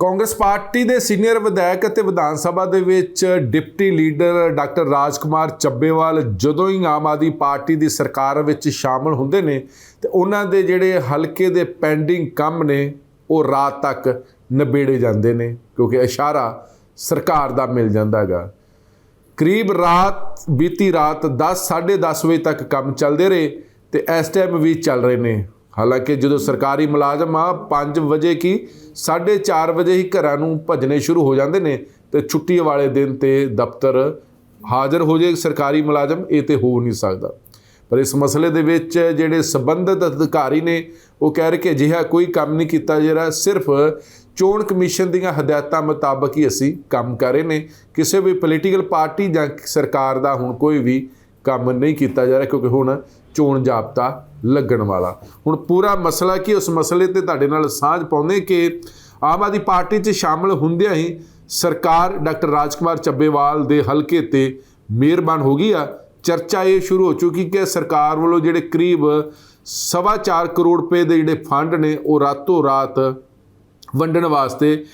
Congress party ਦੇ senior ਵਿਧਾਇਕ ਅਤੇ ਵਿਧਾਨ ਸਭਾ ਦੇ ਵਿੱਚ deputy leader doctor Rajkumar Chabbewal ਜਦੋਂ ਹੀ ਆਮ ਆਦਮੀ ਪਾਰਟੀ ਦੀ ਸਰਕਾਰ ਵਿੱਚ ਸ਼ਾਮਲ ਹੁੰਦੇ ਨੇ ਤੇ ਉਹਨਾਂ ਦੇ ਜਿਹੜੇ ਹਲਕੇ ਦੇ ਪੈਂਡਿੰਗ ਕੰਮ ਨੇ, ਉਹ ਰਾਤ ਤੱਕ ਨਿਬੇੜੇ ਜਾਂਦੇ ਨੇ ਕਿਉਂਕਿ ਇਸ਼ਾਰਾ ਸਰਕਾਰ ਦਾ ਮਿਲ ਜਾਂਦਾ ਹੈਗਾ। ਕਰੀਬ ਰਾਤ, ਬੀਤੀ ਰਾਤ 10 10:30 ਵਜੇ ਤੱਕ ਕੰਮ ਚੱਲਦੇ ਰਹੇ ਤੇ ਇਸ ਟਾਈਮ ਵੀ ਚੱਲ ਰਹੇ ਨੇ। ਹਾਲਾਂਕਿ ਜਦੋਂ ਸਰਕਾਰੀ ਮੁਲਾਜ਼ਮ ਆ 5 ਵਜੇ ਕੀ 4:30 ਵਜੇ ਹੀ ਘਰਾਂ ਨੂੰ ਭੱਜਣੇ ਸ਼ੁਰੂ ਹੋ ਜਾਂਦੇ ਨੇ ਤੇ ਛੁੱਟੀ ਵਾਲੇ ਦਿਨ ਤੇ ਦਫ਼ਤਰ ਹਾਜ਼ਰ ਹੋ ਜੇ ਸਰਕਾਰੀ ਮੁਲਾਜ਼ਮ, ਇਹ ਤੇ ਹੋ ਨਹੀਂ ਸਕਦਾ। ਪਰ ਇਸ ਮਸਲੇ ਦੇ ਵਿੱਚ ਜਿਹੜੇ ਸੰਬੰਧਿਤ ਅਧਿਕਾਰੀ ਨੇ, ਉਹ ਕਹਿ ਰਹੇ ਕਿ ਅਜਿਹਾ ਕੋਈ ਕੰਮ ਨਹੀਂ ਕੀਤਾ ਜਿਹੜਾ ਸਿਰਫ ਚੋਣ ਕਮਿਸ਼ਨ ਦੀਆਂ ਹਦਾਇਤਾਂ ਮੁਤਾਬਕ ਹੀ ਅਸੀਂ ਕੰਮ ਕਰ ਰਹੇ ਨੇ। ਕਿਸੇ ਵੀ ਪੋਲੀਟੀਕਲ ਪਾਰਟੀ ਜਾਂ ਸਰਕਾਰ ਦਾ ਹੁਣ ਕੋਈ ਵੀ ਕੰਮ ਨਹੀਂ ਕੀਤਾ ਜਾ ਰਿਹਾ, ਕਿਉਂਕਿ ਹੁਣ ਚੋਣ ਜਾਬਤਾ ਲੱਗਣ ਵਾਲਾ। ਹੁਣ ਪੂਰਾ ਮਸਲਾ ਕੀ, ਉਸ ਮਸਲੇ ਤੇ ਤੁਹਾਡੇ ਨਾਲ ਸਾਂਝ ਪਾਉਂਦੇ ਕਿ ਆਮ ਆਦਮੀ ਪਾਰਟੀ 'ਚ ਸ਼ਾਮਲ ਹੁੰਦਿਆਂ ਹੀ ਸਰਕਾਰ ਡਾਕਟਰ ਰਾਜਕੁਮਾਰ ਚੱਬੇਵਾਲ ਦੇ ਹਲਕੇ ਤੇ ਮਿਹਰਬਾਨ ਹੋ ਗਈ ਆ। ਚਰਚਾ ਇਹ ਸ਼ੁਰੂ ਹੋ ਚੁੱਕੀ ਕਿ ਸਰਕਾਰ ਵੱਲੋਂ ਜਿਹੜੇ ਕਰੀਬ ਸਵਾ ਚਾਰ ਕਰੋੜ ਰੁਪਏ ਦੇ ਜਿਹੜੇ ਫੰਡ ਨੇ, ਉਹ ਰਾਤੋਂ ਰਾਤ ਵੰਡਣ ਵਾਸਤੇ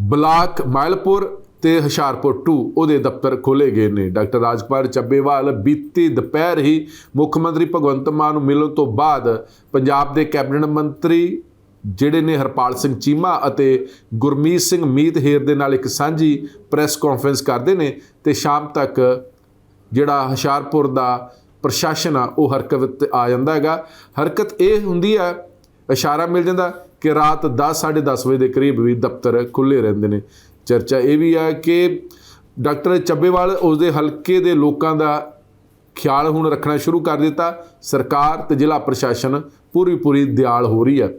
ਬਲਾਕ ਮਾਇਲਪੁਰ ਤੇ ਹਸ਼ਾਰਪੁਰ 2 ਉਹਦੇ ਦਫ਼ਤਰ ਖੋਲੇ ਗਏ ਨੇ। ਡਾਕਟਰ ਰਾਜਕੁਮਾਰ ਚੱਬੇਵਾਲ ਬੀਤੀ ਦੁਪਹਿਰ ਹੀ ਮੁੱਖ ਮੰਤਰੀ ਭਗਵੰਤ ਮਾਨ ਨੂੰ ਮਿਲਣ ਤੋਂ ਬਾਅਦ ਪੰਜਾਬ ਦੇ ਕੈਬਨਿਟ ਮੰਤਰੀ ਜਿਹੜੇ ਨੇ ਹਰਪਾਲ ਸਿੰਘ ਚੀਮਾ ਅਤੇ ਗੁਰਮੀਤ ਸਿੰਘ ਮੀਤ ਹੇਰ ਦੇ ਨਾਲ ਇੱਕ ਸਾਂਝੀ ਪ੍ਰੈਸ ਕਾਨਫਰੰਸ ਕਰਦੇ ਨੇ ਤੇ ਸ਼ਾਮ ਤੱਕ ਜਿਹੜਾ ਹਸ਼ਾਰਪੁਰ ਦਾ ਪ੍ਰਸ਼ਾਸਨ ਆ, ਉਹ ਹਰਕਤ ਆ ਜਾਂਦਾ ਹੈਗਾ। ਹਰਕਤ ਇਹ ਹੁੰਦੀ ਆ, ਇਸ਼ਾਰਾ ਮਿਲ ਜਾਂਦਾ ਕਿ ਰਾਤ 10 10:30 ਵਜੇ ਦੇ ਕਰੀਬ ਵੀ ਦਫ਼ਤਰ ਖੁੱਲੇ ਰਹਿੰਦੇ ਨੇ। ਚਰਚਾ ਇਹ ਵੀ ਹੈ ਕਿ ਡਾਕਟਰ ਚੱਬੇਵਾਲ ਉਸਦੇ ਹਲਕੇ ਦੇ ਲੋਕਾਂ ਦਾ ਖਿਆਲ ਹੁਣ ਰੱਖਣਾ ਸ਼ੁਰੂ ਕਰ ਦਿੱਤਾ। ਸਰਕਾਰ ਤੇ ਜ਼ਿਲ੍ਹਾ ਪ੍ਰਸ਼ਾਸਨ ਪੂਰੀ ਪੂਰੀ ਦਿਆਲ ਹੋ ਰਹੀ ਹੈ।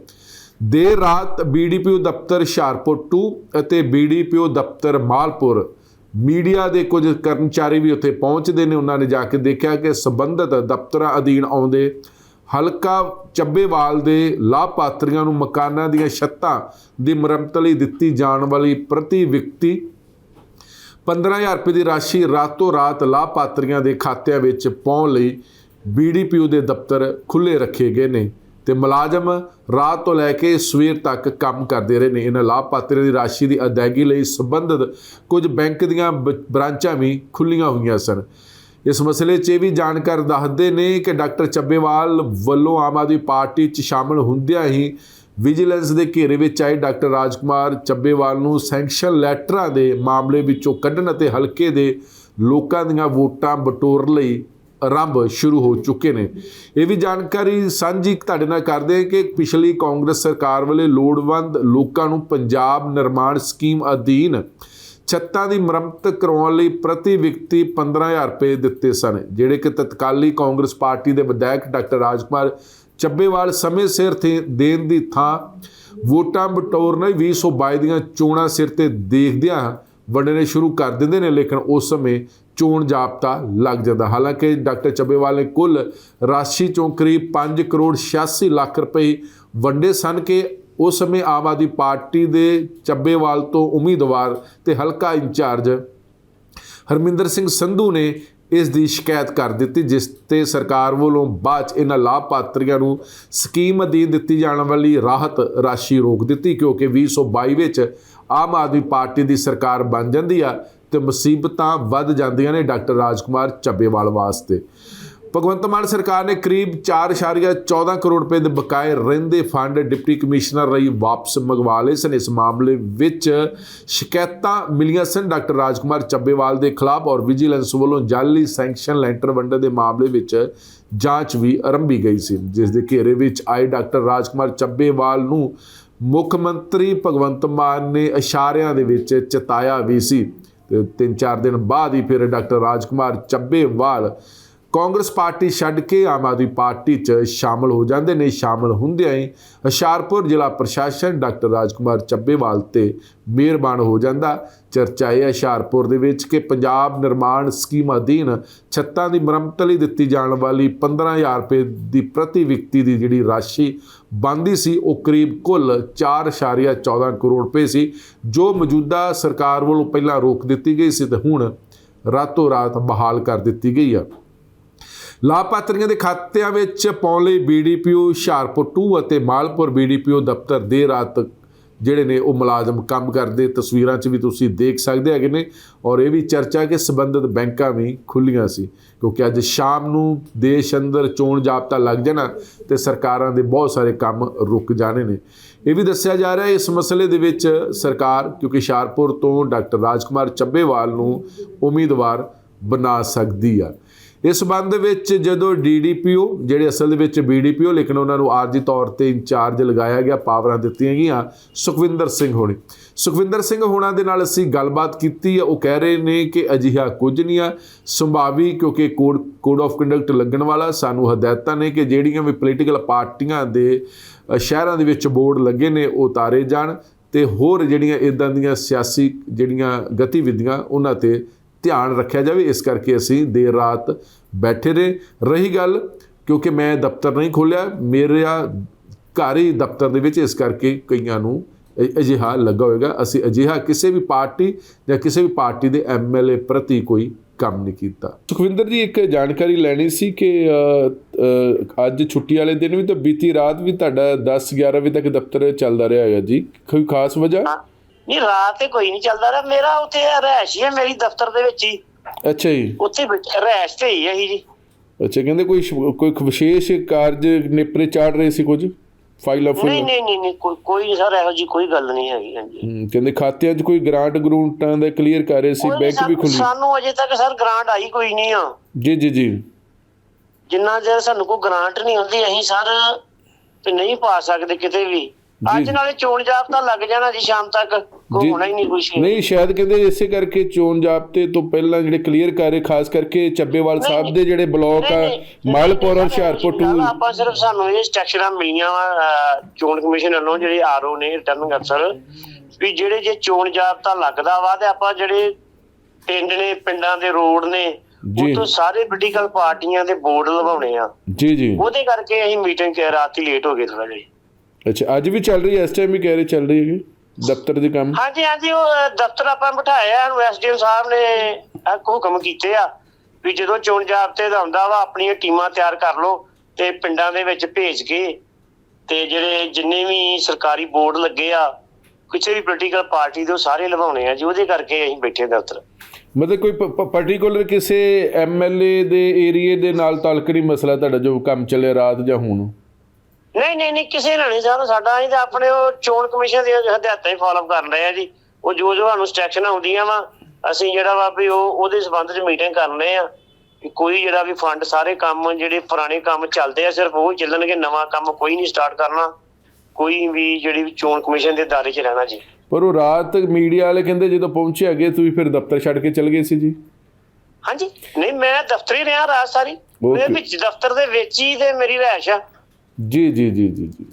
ਦੇਰ ਰਾਤ ਬੀਡੀਪੀਓ ਦਫ਼ਤਰ ਹੁਸ਼ਿਆਰਪੁਰ 2 ਅਤੇ ਬੀਡੀਪੀਓ ਦਫ਼ਤਰ ਮਾਲਪੁਰ ਮੀਡੀਆ ਦੇ ਕੁਝ ਕਰਮਚਾਰੀ ਵੀ ਉੱਥੇ ਪਹੁੰਚਦੇ ਨੇ। ਉਹਨਾਂ ਨੇ ਜਾ ਕੇ ਦੇਖਿਆ ਕਿ ਸੰਬੰਧਿਤ ਦਫ਼ਤਰਾਂ ਅਧੀਨ ਆਉਂਦੇ ਹਲਕਾ ਚੱਬੇਵਾਲ ਦੇ ਲਾਭਪਾਤਰੀਆਂ ਨੂੰ ਮਕਾਨਾਂ ਦੀਆਂ ਛੱਤਾਂ ਦੀ ਮੁਰੰਮਤ ਲਈ ਦਿੱਤੀ ਜਾਣ ਵਾਲੀ ਪ੍ਰਤੀ ਵਿਅਕਤੀ 15000 ਰੁਪਏ ਦੀ ਰਾਸ਼ੀ ਰਾਤੋਂ ਰਾਤ ਲਾਭਪਾਤਰੀਆਂ ਦੇ ਖਾਤਿਆਂ ਵਿੱਚ ਪਾਉਣ ਲਈ ਬੀਡੀਪੀਓ ਦੇ ਦਫ਼ਤਰ ਖੁੱਲੇ ਰੱਖੇ ਗਏ ਨੇ ਤੇ ਮੁਲਾਜ਼ਮ ਰਾਤ ਤੋਂ ਲੈ ਕੇ ਸਵੇਰ ਤੱਕ ਕੰਮ ਕਰਦੇ ਰਹੇ ਨੇ। ਇਹਨਾਂ ਲਾਭਪਾਤਰੀਆਂ ਦੀ ਰਾਸ਼ੀ ਦੀ ਅਦਾਇਗੀ ਲਈ ਸੰਬੰਧਿਤ ਕੁਝ ਬੈਂਕ ਦੀਆਂ ਬ- ਬ੍ਰਾਂਚਾਂ ਵੀ ਖੁੱਲੀਆਂ ਹੋਈਆਂ ਸਨ। ਇਸ ਮਸਲੇ 'ਚ ਇਹ ਵੀ ਜਾਣਕਾਰ ਦੱਸਦੇ ਨੇ ਕਿ ਡਾਕਟਰ ਚੱਬੇਵਾਲ ਵੱਲੋਂ ਆਮ ਆਦਮੀ ਪਾਰਟੀ 'ਚ ਸ਼ਾਮਲ ਹੁੰਦਿਆਂ ਹੀ ਵਿਜੀਲੈਂਸ ਦੇ ਘੇਰੇ ਵਿੱਚ ਆਏ ਡਾਕਟਰ ਰਾਜਕੁਮਾਰ ਚੱਬੇਵਾਲ ਨੂੰ ਸੈਂਕਸ਼ਨ ਲੈਟਰਾਂ ਦੇ ਮਾਮਲੇ ਵਿੱਚੋਂ ਕੱਢਣ ਅਤੇ ਹਲਕੇ ਦੇ ਲੋਕਾਂ ਦੀਆਂ ਵੋਟਾਂ ਬਟੋਰ ਲਈ ਆਰੰਭ ਸ਼ੁਰੂ ਹੋ ਚੁੱਕੇ ਨੇ। ਇਹ ਵੀ ਜਾਣਕਾਰੀ ਸਾਂਝੀ ਤੁਹਾਡੇ ਨਾਲ ਕਰਦੇ ਹਾਂ ਕਿ ਪਿਛਲੀ ਕਾਂਗਰਸ ਸਰਕਾਰ ਵੇਲੇ ਲੋੜਵੰਦ ਲੋਕਾਂ ਨੂੰ ਪੰਜਾਬ ਨਿਰਮਾਣ ਸਕੀਮ ਅਧੀਨ ਛੱਤਾਂ ਦੀ ਮੁਰੰਮਤ ਕਰਵਾਉਣ ਲਈ ਪ੍ਰਤੀ ਵਿਅਕਤੀ 15000 ਰੁਪਏ ਦਿੱਤੇ ਸਨ, ਜਿਹੜੇ ਕਿ ਤਤਕਾਲੀ ਕਾਂਗਰਸ ਪਾਰਟੀ ਦੇ ਵਿਧਾਇਕ ਡਾਕਟਰ ਰਾਜਕੁਮਾਰ ਚੱਬੇਵਾਲ ਸਮੇਂ ਸਿਰ ਤੇ ਦੇਣ ਦੀ ਥਾਂ ਵੋਟਾਂ ਬਟੋਰਨਾ 2022 ਦੀਆਂ ਚੋਣਾਂ ਸਿਰ ਤੇ ਦੇਖਦਿਆਂ ਵੰਡਣੇ ਸ਼ੁਰੂ ਕਰ ਦਿੰਦੇ ਨੇ, ਲੇਕਿਨ ਉਸ ਸਮੇਂ ਚੋਣ ਜਾਬਤਾ ਲੱਗ ਜਾਂਦਾ। ਹਾਲਾਂਕਿ ਡਾਕਟਰ ਚੱਬੇਵਾਲ ਨੇ ਕੁੱਲ ਰਾਸ਼ੀ ਚੋਂ ਕਰੀਬ 5 ਕਰੋੜ 86 ਲੱਖ ਰੁਪਏ ਵੰਡੇ ਸਨ ਕਿ ਉਸ ਸਮੇਂ ਆਮ ਆਦਮੀ ਪਾਰਟੀ ਦੇ ਚੱਬੇਵਾਲ ਤੋਂ ਉਮੀਦਵਾਰ ਤੇ ਹਲਕਾ ਇੰਚਾਰਜ ਹਰਮਿੰਦਰ ਸਿੰਘ ਸੰਧੂ ਨੇ ਇਸ ਦੀ ਸ਼ਿਕਾਇਤ ਕਰ ਦਿੱਤੀ, ਜਿਸ ਤੇ ਸਰਕਾਰ ਵੱਲੋਂ ਬਾਅਦ 'ਚ ਇਹਨਾਂ ਲਾਭਪਾਤਰੀਆਂ ਨੂੰ ਸਕੀਮ ਅਧੀਨ ਦਿੱਤੀ ਜਾਣ ਵਾਲੀ ਰਾਹਤ ਰਾਸ਼ੀ ਰੋਕ ਦਿੱਤੀ, ਕਿਉਂਕਿ 2022 ਵਿੱਚ ਆਮ ਆਦਮੀ ਪਾਰਟੀ ਦੀ ਸਰਕਾਰ ਬਣ ਜਾਂਦੀ ਆ ਤੇ ਮੁਸੀਬਤਾਂ ਵੱਧ ਜਾਂਦੀਆਂ ਨੇ ਡਾਕਟਰ ਰਾਜਕੁਮਾਰ ਚੱਬੇਵਾਲ ਵਾਸਤੇ। ਭਗਵੰਤ ਮਾਨ ਸਰਕਾਰ ਨੇ ਕਰੀਬ 4.14 ਕਰੋੜ ਰੁਪਏ ਦੇ ਬਕਾਏ ਰਹਿੰਦੇ ਫੰਡ ਡਿਪਟੀ ਕਮਿਸ਼ਨਰ ਲਈ ਵਾਪਸ ਮੰਗਵਾ ਲਏ ਸਨ। ਇਸ ਮਾਮਲੇ ਵਿੱਚ ਸ਼ਿਕਾਇਤਾਂ ਮਿਲੀਆਂ ਸਨ ਡਾਕਟਰ ਰਾਜਕੁਮਾਰ ਚੱਬੇਵਾਲ ਦੇ ਖਿਲਾਫ ਔਰ ਵਿਜੀਲੈਂਸ ਵੱਲੋਂ ਜਾਲੀ ਸੈਂਕਸ਼ਨ ਲੈਂਟਰ ਵੰਡਣ ਦੇ ਮਾਮਲੇ ਵਿੱਚ ਜਾਂਚ ਵੀ ਆਰੰਭੀ ਗਈ ਸੀ। ਜਿਸ ਦੇ ਘੇਰੇ ਵਿੱਚ ਆਏ ਡਾਕਟਰ ਰਾਜਕੁਮਾਰ ਚੱਬੇਵਾਲ ਨੂੰ ਮੁੱਖ ਮੰਤਰੀ ਭਗਵੰਤ ਮਾਨ ਨੇ ਇਸ਼ਾਰਿਆਂ ਦੇ ਵਿੱਚ ਚਿਤਾਇਆ ਵੀ ਸੀ ਤੇ ਤਿੰਨ ਚਾਰ ਦਿਨ ਬਾਅਦ ਹੀ ਫਿਰ doctor Rajkumar Chabbewal Congress party ਛੱਡ ਕੇ ਆਮ ਆਦਮੀ ਪਾਰਟੀ 'ਚ ਸ਼ਾਮਲ ਹੋ ਜਾਂਦੇ ਨੇ, ਸ਼ਾਮਲ ਹੁੰਦਿਆਂ ਹੀ ਹੁਸ਼ਿਆਰਪੁਰ ਜ਼ਿਲ੍ਹਾ ਪ੍ਰਸ਼ਾਸਨ ਡਾਕਟਰ ਰਾਜਕੁਮਾਰ ਚੱਬੇਵਾਲ ਤੇ ਮਿਹਰਬਾਨ ਹੋ ਜਾਂਦਾ। ਚਰਚਾ ਇਹ ਹੈ ਹੁਸ਼ਿਆਰਪੁਰ ਦੇ ਵਿੱਚ ਕਿ ਪੰਜਾਬ ਨਿਰਮਾਣ ਸਕੀਮ ਅਧੀਨ ਛੱਤਾਂ ਦੀ ਮੁਰੰਮਤ ਲਈ ਦਿੱਤੀ ਜਾਣ ਵਾਲੀ 15000 ਰੁਪਏ ਦੀ ਪ੍ਰਤੀ ਵਿਅਕਤੀ ਦੀ ਜਿਹੜੀ ਰਾਸ਼ੀ ਬੰਦੀ ਸੀ, ਉਹ ਕਰੀਬ ਕੁੱਲ 4.14 ਕਰੋੜ ਰੁਪਏ ਸੀ, ਜੋ ਮੌਜੂਦਾ ਸਰਕਾਰ ਵੱਲੋਂ ਪਹਿਲਾਂ ਰੋਕ ਦਿੱਤੀ ਗਈ ਸੀ ਤੇ ਹੁਣ ਰਾਤੋਂ ਰਾਤ ਬਹਾਲ ਕਰ ਦਿੱਤੀ ਗਈ ਆ। ਲਾਭਪਾਤਰੀਆਂ ਦੇ ਖਾਤਿਆਂ ਵਿੱਚ ਪਾਉਣ ਲਈ ਬੀਡੀਪੀਓ ਹੁਸ਼ਿਆਰਪੁਰ 2 ਅਤੇ ਮਾਲਪੁਰ ਬੀਡੀਪੀਓ ਦਫ਼ਤਰ ਦੇਰ ਰਾਤ ਜਿਹੜੇ ਨੇ ਉਹ ਮੁਲਾਜ਼ਮ ਕੰਮ ਕਰਦੇ। ਤਸਵੀਰਾਂ 'ਚ ਵੀ ਤੁਸੀਂ ਦੇਖ ਸਕਦੇ ਹੈਗੇ ਨੇ ਔਰ ਇਹ ਵੀ ਚਰਚਾ ਕਿ ਸੰਬੰਧਿਤ ਬੈਂਕਾਂ ਵੀ ਖੁੱਲੀਆਂ ਸੀ ਕਿਉਂਕਿ ਅੱਜ ਸ਼ਾਮ ਨੂੰ ਦੇਸ਼ ਅੰਦਰ ਚੋਣ ਜਾਬਤਾ ਲੱਗ ਜਾਣਾ ਤੇ ਸਰਕਾਰਾਂ ਦੇ ਬਹੁਤ ਸਾਰੇ ਕੰਮ ਰੁਕ ਜਾਣੇ ਨੇ। ਇਹ ਵੀ ਦੱਸਿਆ ਜਾ ਰਿਹਾ ਇਸ ਮਸਲੇ ਦੇ ਵਿੱਚ ਸਰਕਾਰ ਕਿਉਂਕਿ ਹੁਸ਼ਿਆਰਪੁਰ ਤੋਂ ਡਾਕਟਰ ਰਾਜਕੁਮਾਰ ਚੱਬੇਵਾਲ ਨੂੰ ਉਮੀਦਵਾਰ ਬਣਾ ਸਕਦੀ ਆ। ਇਸ ਸੰਬੰਧ ਵਿੱਚ ਜਦੋਂ ਡੀਡੀਪੀਓ ਜਿਹੜੇ ਅਸਲ ਦੇ ਵਿੱਚ ਬੀਡੀਪੀਓ ਲੇਕਿਨ ਉਹਨਾਂ ਨੂੰ ਆਰਜੀ ਤੌਰ ਤੇ ਇੰਚਾਰਜ ਲਗਾਇਆ ਗਿਆ, ਪਾਵਰਾਂ ਦਿੱਤੀਆਂ ਗਈਆਂ, ਸੁਖਵਿੰਦਰ ਸਿੰਘ ਹੋਣੀ। ਸੁਖਵਿੰਦਰ ਸਿੰਘ ਹੋਣਾ ਦੇ ਨਾਲ ਅਸੀਂ ਗੱਲਬਾਤ ਕੀਤੀ ਹੈ ਉਹ ਕਹਿ ਰਹੇ ਨੇ ਕਿ ਅਜਿਹਾ ਕੁਝ ਨਹੀਂ ਆ, ਸੰਭਾਵੀ ਕਿਉਂਕਿ ਕੋਡ ਕੋਡ ਆਫ ਕੰਡਕਟ ਲੱਗਣ ਵਾਲਾ, ਸਾਨੂੰ ਹਦਾਇਤਾਂ ਨੇ ਕਿ ਜਿਹੜੀਆਂ ਵੀ ਪੋਲੀਟੀਕਲ ਪਾਰਟੀਆਂ ਦੇ ਸ਼ਹਿਰਾਂ ਦੇ ਵਿੱਚ ਬੋਰਡ ਲੱਗੇ ਨੇ, ਉਹ ਉਤਾਰੇ ਜਾਣ ਤੇ ਹੋਰ ਜਿਹੜੀਆਂ ਇਦਾਂ ਦੀਆਂ ਸਿਆਸੀ, ਜਿਹੜੀਆਂ ਗਤੀਵਿਧੀਆਂ ਉਹਨਾਂ ਤੇ ਧਿਆਨ ਰੱਖਿਆ ਜਾਵੇ। ਇਸ ਕਰਕੇ ਅਸੀਂ ਦੇਰ ਰਾਤ ਬੈਠੇ ਰਹੇ। ਰਹੀ ਗੱਲ, ਕਿਉਂਕਿ ਮੈਂ ਦਫ਼ਤਰ ਨਹੀਂ ਖੋਲਿਆ ਮੇਰਾ ਘਰ ਹੀ ਦਫ਼ਤਰ ਦੇ ਵਿੱਚ, ਇਸ ਕਰਕੇ ਕਈਆਂ ਨੂੰ ਅਜਿਹਾ ਲੱਗਾ ਹੋਵੇਗਾ। ਅਸੀਂ ਅਜਿਹਾ ਕਿਸੇ ਵੀ ਪਾਰਟੀ ਜਾਂ ਕਿਸੇ ਵੀ ਪਾਰਟੀ ਦੇ ਐਮਐਲਏ ਪ੍ਰਤੀ ਕੋਈ ਕੰਮ ਨਹੀਂ ਕੀਤਾ। ਸੁਖਵਿੰਦਰ ਜੀ, ਇੱਕ ਜਾਣਕਾਰੀ ਲੈਣੀ ਸੀ ਕਿ ਅੱਜ ਛੁੱਟੀ ਵਾਲੇ ਦਿਨ ਵੀ ਤਾਂ ਬੀਤੀ ਰਾਤ ਵੀ ਤੁਹਾਡਾ 10 11 ਵਜੇ ਤੱਕ ਦਫ਼ਤਰ ਚੱਲਦਾ ਰਿਹਾ ਹੈਗਾ ਜੀ। ਕੋਈ ਖਾਸ ਵਜ੍ਹਾ? ਨਹੀਂ ਰਾਤ ਤੇ ਕੋਈ ਨਹੀਂ ਚੱਲਦਾ ਰਿਹਾ। ਮੇਰਾ ਉੱਥੇ ਰਹਿਸ਼ ਹੀ ਹੈ ਮੇਰੀ ਦਫ਼ਤਰ ਦੇ ਵਿੱਚ ਹੀ। ਅੱਛਾ ਜੀ। ਉੱਥੇ ਬੈਠ- ਰਹਿਸ਼ ਤੇ ਹੀ ਹੈ ਜੀ। ਅੱਛਾ ਕਹਿੰਦੇ ਕੋਈ ਕੋਈ ਵਿਸ਼ੇਸ਼ ਕਾਰਜ ਨੇਪਰੇ ਚਾੜ ਰਹੇ ਸੀ ਕੁਝ? ਫਾਈਲ ਆਫ ਨਹੀਂ ਨਹੀਂ ਨਹੀਂ ਕੋਈ ਕੋਈ ਸਰ ਇਹੋ ਜੀ ਕੋਈ ਗੱਲ ਨਹੀਂ ਹੈਗੀ ਹਾਂਜੀ। ਕਹਿੰਦੇ ਖਾਤਿਆਂ 'ਚ ਕੋਈ ਗ੍ਰਾਂਟ ਗਰੂੰਟਾਂ ਦਾ ਕਲੀਅਰ ਕਰ ਰਹੇ ਸੀ ਬੈਂਕ ਵੀ ਖੁੱਲੀ ਸਾਨੂੰ ਅਜੇ ਤੱਕ ਸਰ ਗ੍ਰਾਂਟ ਆਈ ਕੋਈ ਨਹੀਂ ਆ। ਜੀ ਜੀ ਜੀ। ਜਿੰਨਾ ਚਿਰ ਸਾਨੂੰ ਕੋਈ ਗ੍ਰਾਂਟ ਨਹੀਂ ਹੁੰਦੀ ਅਸੀਂ ਸਰ ਤੇ ਨਹੀਂ ਪਾ ਸਕਦੇ ਕਿਤੇ ਵੀ। ਅੱਜ। ਨਾਲੇ ਚੋਣ ਜਾਬਤਾ ਲੱਗ ਜਾਣਾ ਜੀ ਸ਼ਾਮ ਤੱਕ ਕੋਈ। ਹੋਣਾ ਹੀ ਨਹੀਂ ਕੁਛ ਨਹੀਂ ਸ਼ਾਇਦ ਕਹਿੰਦੇ ਇਸੇ ਕਰਕੇ ਚੋਣ ਜਾਬਤੇ ਤੋਂ ਪਹਿਲਾਂ ਜਿਹੜੇ ਕਲੀਅਰ ਕਰ ਰਹੇ ਖਾਸ ਕਰਕੇ ਚੱਬੇਵਾਲ ਸਾਹਿਬ ਦੇ ਜਿਹੜੇ ਬਲਾਕ ਆ ਮਾਲਪੁਰ ਔਰ ਹੁਸ਼ਿਆਰਪੁਰ ਟੂ ਆਪਾਂ ਸਿਰਫ ਸਾਨੂੰ ਇਹ ਸਟੈਕਸ਼ਨਾਂ ਮਿਲੀਆਂ ਵਾ ਚੋਣ ਕਮਿਸ਼ਨ ਵੱਲੋਂ ਜਿਹੜੇ ਆਰਓ ਨੇ ਰਿਟਰਨਿੰਗ ਅਫਸਰ ਵੀ ਜਿਹੜੇ ਜੇ ਚੋਣ ਜਾਬਤਾ ਲੱਗਦਾ ਵਾ ਤੇ ਆਪਾਂ ਜਿਹੜੇ ਪਿੰਡ ਨੇ ਪਿੰਡਾਂ ਦੇ ਰੋਡ ਨੇ ਜੀ। ਉਤੋਂ ਸਾਰੇ ਪੋਲੀਟੀਕਲ ਪਾਰਟੀਆਂ ਦੇ ਬੋਰਡ ਲਵਾਉਣੇ ਆ ਜੀ ਜੀ ਉਹਦੇ ਕਰਕੇ ਅਸੀਂ ਮੀਟਿੰਗ ਰਾਤ ਲੇਟ ਹੋ ਗਏ ਥੋੜਾ ਜਿਹਾ ਅੱਛਾ ਅੱਜ ਵੀ ਚੱਲ ਰਹੀ ਹੈ ਇਸ ਟਾਈਮ ਵੀ ਕਹਿ ਰਹੇ ਚੱਲ ਰਹੀ ਹੈ ਦਫ਼ਤਰ ਦੇ ਕੰਮ? ਹਾਂਜੀ ਹਾਂਜੀ ਉਹ ਦਫ਼ਤਰ ਆਪਾਂ ਬਿਠਾਇਆ ਐਸਡੀਐਮ ਸਾਹਿਬ ਨੇ ਇਹ ਹੁਕਮ ਕੀਤੇ ਆ ਵੀ ਜਦੋਂ ਚੋਣ ਜਾਬਤੇ ਦਾ ਹੁੰਦਾ ਵਾ ਆਪਣੀਆਂ ਟੀਮਾਂ ਤਿਆਰ ਕਰ ਲਓ ਤੇ ਪਿੰਡਾਂ ਦੇ ਵਿੱਚ ਭੇਜ ਕੇ ਤੇ ਜਿਹੜੇ ਜਿੰਨੇ ਵੀ ਸਰਕਾਰੀ ਬੋਰਡ ਲੱਗੇ ਆ ਕਿਸੇ ਵੀ ਪੋਲੀਟੀਕਲ ਪਾਰਟੀ ਦੇ ਸਾਰੇ ਲਵਾਉਣੇ ਆ ਜੀ ਉਹਦੇ ਕਰਕੇ ਅਸੀਂ ਬੈਠੇ ਦਫ਼ਤਰ। ਮਤਲਬ ਕੋਈ ਪਾਰਟਿਕੂਲਰ ਕਿਸੇ ਐਮਐਲਏ ਦੇ ਏਰੀਏ ਦੇ ਨਾਲ ਤਾਲਕਰੀ ਮਸਲਾ ਤੁਹਾਡਾ ਜੋ ਕੰਮ ਚੱਲਿਆ ਰਾਤ ਜਾਂ ਹੁਣ? ਨਹੀਂ ਨਹੀਂ ਨਹੀਂ ਕਿਸੇ ਨਾਲ ਨਹੀਂ ਸਾਨੂੰ ਸਾਡਾ ਅਸੀਂ ਤਾਂ ਆਪਣੇ ਉਹ ਚੋਣ ਕਮਿਸ਼ਨ ਦੀਆਂ ਹਦਾਇਤਾਂ ਹੀ ਫਾਲੋ ਕਰ ਰਹੇ ਆ ਜੀ। ਉਹ ਜੋ ਜੋ ਸਾਨੂੰ ਸਟੈਕਸ਼ਨ ਆਉਂਦੀਆਂ ਵਾ ਅਸੀਂ ਜਿਹੜਾ ਵਾ ਵੀ ਉਹ ਉਹਦੇ ਸੰਬੰਧ ਚ ਮੀਟਿੰਗ ਕਰਨੇ ਆ। ਕਿ ਕੋਈ ਜਿਹੜਾ ਵੀ ਫੰਡ ਸਾਰੇ ਕੰਮ ਜਿਹੜੇ ਪੁਰਾਣੇ ਕੰਮ ਚੱਲਦੇ ਆ ਸਿਰਫ ਉਹ ਚੱਲਣਗੇ ਨਵਾਂ ਕੰਮ ਕੋਈ ਨਹੀਂ ਸਟਾਰਟ ਕਰਨਾ। ਕੋਈ ਵੀ ਜਿਹੜੀ ਵੀ ਚੋਣ ਕਮਿਸ਼ਨ ਦੇ ਦਾਇਰੇ 'ਚ ਰਹਿਣਾ ਜੀ। ਪਰ ਉਹ ਰਾਤ ਮੀਡੀਆ ਵਾਲੇ ਕਹਿੰਦੇ ਜਦੋਂ ਪਹੁੰਚੇ ਅੱਗੇ ਤੁਸੀਂ ਫਿਰ ਦਫ਼ਤਰ ਛੱਡ ਕੇ ਚਲ ਗਏ ਸੀ ਜੀ? ਹਾਂਜੀ। ਨਹੀਂ ਮੈਂ ਦਫ਼ਤਰ ਹੀ ਰਿਹਾ ਰਾਤ ਸਾਰੀ. ਮੇਰੇ ਵਿੱਚ ਦਫ਼ਤਰ ਦੇ ਵਿੱਚ ਹੀ ਤੇ ਮੇਰੀ ਰਹਿਸ਼ ਆ। ਜੀ ਜੀ ਜੀ ਜੀ ਜੀ।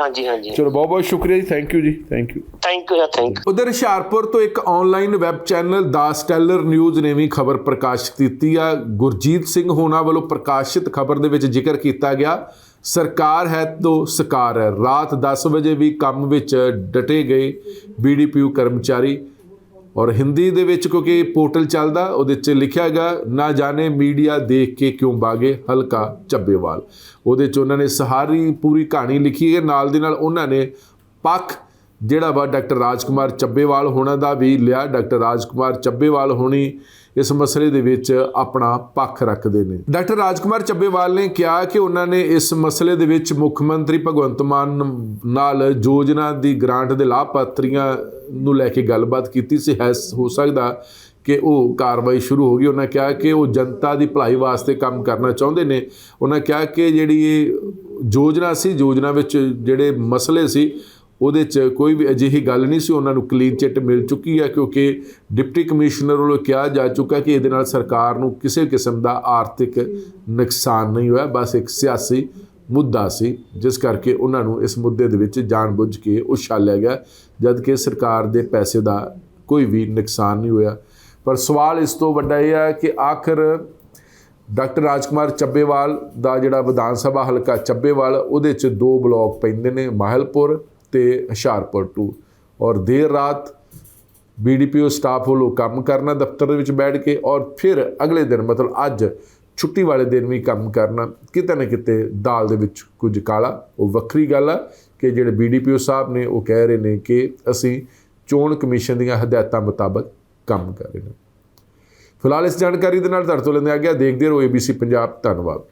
ਹਾਂਜੀ ਹਾਂਜੀ। ਚਲੋ ਬਹੁਤ ਬਹੁਤ ਸ਼ੁਕਰੀਆ ਜੀ। ਥੈਂਕ ਯੂ ਜੀ thank you thank you thank you ਉਧਰ ਹੁਸ਼ਿਆਰਪੁਰ ਤੋਂ ਇੱਕ ਆਨਲਾਈਨ ਵੈਬ ਚੈਨਲ ਦਾ ਸਟੈਲਰ ਨਿਊਜ਼ ਨੇ ਵੀ ਖਬਰ ਪ੍ਰਕਾਸ਼ਿਤ ਕੀਤੀ ਆ। ਗੁਰਜੀਤ ਸਿੰਘ ਹੋਣਾ ਵੱਲੋਂ ਪ੍ਰਕਾਸ਼ਿਤ ਖਬਰ ਦੇ ਵਿੱਚ ਜ਼ਿਕਰ ਕੀਤਾ ਗਿਆ। ਸਰਕਾਰ ਹੈ ਤੋਂ ਸਕਾਰ ਹੈ। ਰਾਤ 10 ਵਜੇ ਵੀ ਕੰਮ ਵਿੱਚ ਡਟੇ ਗਏ ਬੀਡੀਪੀਯੂ ਕਰਮਚਾਰੀ। ਔਰ ਹਿੰਦੀ ਦੇ ਵਿੱਚ ਕਿਉਂਕਿ ਪੋਰਟਲ ਚੱਲਦਾ, ਉਹਦੇ 'ਚ ਲਿਖਿਆ ਹੈਗਾ, ਨਾ ਜਾਣੇ ਮੀਡੀਆ ਦੇਖ ਕੇ ਕਿਉਂ ਬਾਗੇ, ਹਲਕਾ ਚੱਬੇਵਾਲ ਉਹਦੇ 'ਚ ਉਹਨਾਂ ਨੇ ਸਹਾਰੀ ਪੂਰੀ ਕਹਾਣੀ ਲਿਖੀ ਹੈ। ਨਾਲ ਦੇ ਨਾਲ ਉਹਨਾਂ ਨੇ ਪੱਖ ਜਿਹੜਾ ਵਾ ਡਾਕਟਰ ਰਾਜਕੁਮਾਰ ਚੱਬੇਵਾਲ ਹੋਣਾ ਦਾ ਵੀ ਲਿਆ। ਡਾਕਟਰ ਰਾਜਕੁਮਾਰ ਚੱਬੇਵਾਲ ਹੋਣੀ ਇਸ ਮਸਲੇ ਦੇ ਵਿੱਚ ਆਪਣਾ ਪੱਖ ਰੱਖਦੇ ਨੇ। ਡਾਕਟਰ ਰਾਜਕੁਮਾਰ ਚੱਬੇਵਾਲ ਨੇ ਕਿਹਾ ਕਿ ਉਹਨਾਂ ਨੇ ਇਸ ਮਸਲੇ ਦੇ ਵਿੱਚ ਮੁੱਖ ਮੰਤਰੀ ਭਗਵੰਤ ਮਾਨ ਨਾਲ ਯੋਜਨਾ ਦੀ ਗ੍ਰਾਂਟ ਦੇ ਲਾਭਪਾਤਰੀਆਂ ਨੂੰ ਲੈ ਕੇ ਗੱਲਬਾਤ ਕੀਤੀ ਸੀ। ਹੈ, ਹੋ ਸਕਦਾ ਕਿ ਉਹ ਕਾਰਵਾਈ ਸ਼ੁਰੂ ਹੋ ਗਈ। ਉਹਨਾਂ ਕਿਹਾ ਕਿ ਉਹ ਜਨਤਾ ਦੀ ਭਲਾਈ ਵਾਸਤੇ ਕੰਮ ਕਰਨਾ ਚਾਹੁੰਦੇ ਨੇ। ਉਹਨਾਂ ਕਿਹਾ ਕਿ ਜਿਹੜੀ ਇਹ ਯੋਜਨਾ ਸੀ, ਯੋਜਨਾ ਵਿੱਚ ਜਿਹੜੇ ਮਸਲੇ ਸੀ ਉਹਦੇ 'ਚ ਕੋਈ ਵੀ ਅਜਿਹੀ ਗੱਲ ਨਹੀਂ ਸੀ, ਉਹਨਾਂ ਨੂੰ ਕਲੀਨ ਚਿੱਟ ਮਿਲ ਚੁੱਕੀ ਹੈ, ਕਿਉਂਕਿ ਡਿਪਟੀ ਕਮਿਸ਼ਨਰ ਵੱਲੋਂ ਕਿਹਾ ਜਾ ਚੁੱਕਾ ਕਿ ਇਹਦੇ ਨਾਲ ਸਰਕਾਰ ਨੂੰ ਕਿਸੇ ਕਿਸਮ ਦਾ ਆਰਥਿਕ ਨੁਕਸਾਨ ਨਹੀਂ ਹੋਇਆ, ਬਸ ਇੱਕ ਸਿਆਸੀ ਮੁੱਦਾ ਸੀ, ਜਿਸ ਕਰਕੇ ਉਹਨਾਂ ਨੂੰ ਇਸ ਮੁੱਦੇ ਦੇ ਵਿੱਚ ਜਾਣਬੁੱਝ ਕੇ ਉਛਾਲਿਆ ਗਿਆ ਜਦ ਕਿ ਸਰਕਾਰ ਦੇ ਪੈਸੇ ਦਾ ਕੋਈ ਵੀ ਨੁਕਸਾਨ ਨਹੀਂ ਹੋਇਆ। ਪਰ ਸਵਾਲ ਇਸ ਤੋਂ ਵੱਡਾ ਇਹ ਹੈ ਕਿ ਆਖਰ ਡਾਕਟਰ ਰਾਜਕੁਮਾਰ ਚੱਬੇਵਾਲ ਦਾ ਜਿਹੜਾ ਵਿਧਾਨ ਸਭਾ ਹਲਕਾ ਚੱਬੇਵਾਲ, ਉਹਦੇ 'ਚ ਦੋ ਬਲਾਕ ਪੈਂਦੇ ਨੇ, ਮਾਹਲਪੁਰ ਤੇ ਹੁਸ਼ਿਆਰਪੁਰ ਟੂ। ਔਰ ਦੇਰ ਰਾਤ ਬੀਡੀਪੀਓ ਸਟਾਫ ਵੱਲੋਂ ਕੰਮ ਕਰਨਾ, ਦਫ਼ਤਰ ਦੇ ਵਿੱਚ ਬੈਠ ਕੇ ਔਰ ਫਿਰ ਅਗਲੇ ਦਿਨ, ਮਤਲਬ ਅੱਜ ਛੁੱਟੀ ਵਾਲੇ ਦਿਨ ਵੀ ਕੰਮ ਕਰਨਾ। ਕਿਤੇ ਨਾ ਕਿਤੇ ਦਾਲ ਦੇ ਵਿੱਚ ਕੁਝ ਕਾਲਾ। ਉਹ ਵੱਖਰੀ ਗੱਲ ਆ ਕਿ ਜਿਹੜੇ ਬੀਡੀਪੀਓ ਸਾਹਿਬ ਨੇ, ਉਹ ਕਹਿ ਰਹੇ ਨੇ ਕਿ ਅਸੀਂ ਚੋਣ ਕਮਿਸ਼ਨ ਦੀਆਂ ਹਦਾਇਤਾਂ ਮੁਤਾਬਕ ਕੰਮ ਕਰ ਰਹੇ ਨੇ ਫਿਲਹਾਲ ਇਸ ਜਾਣਕਾਰੀ ਦੇ ਨਾਲ ਤੁਹਾਡੇ ਤੋਂ ਲੈਂਦੇ ਆ ਗਿਆ। ਦੇਖਦੇ ਰਹੋ ABC ਪੰਜਾਬ। ਧੰਨਵਾਦ।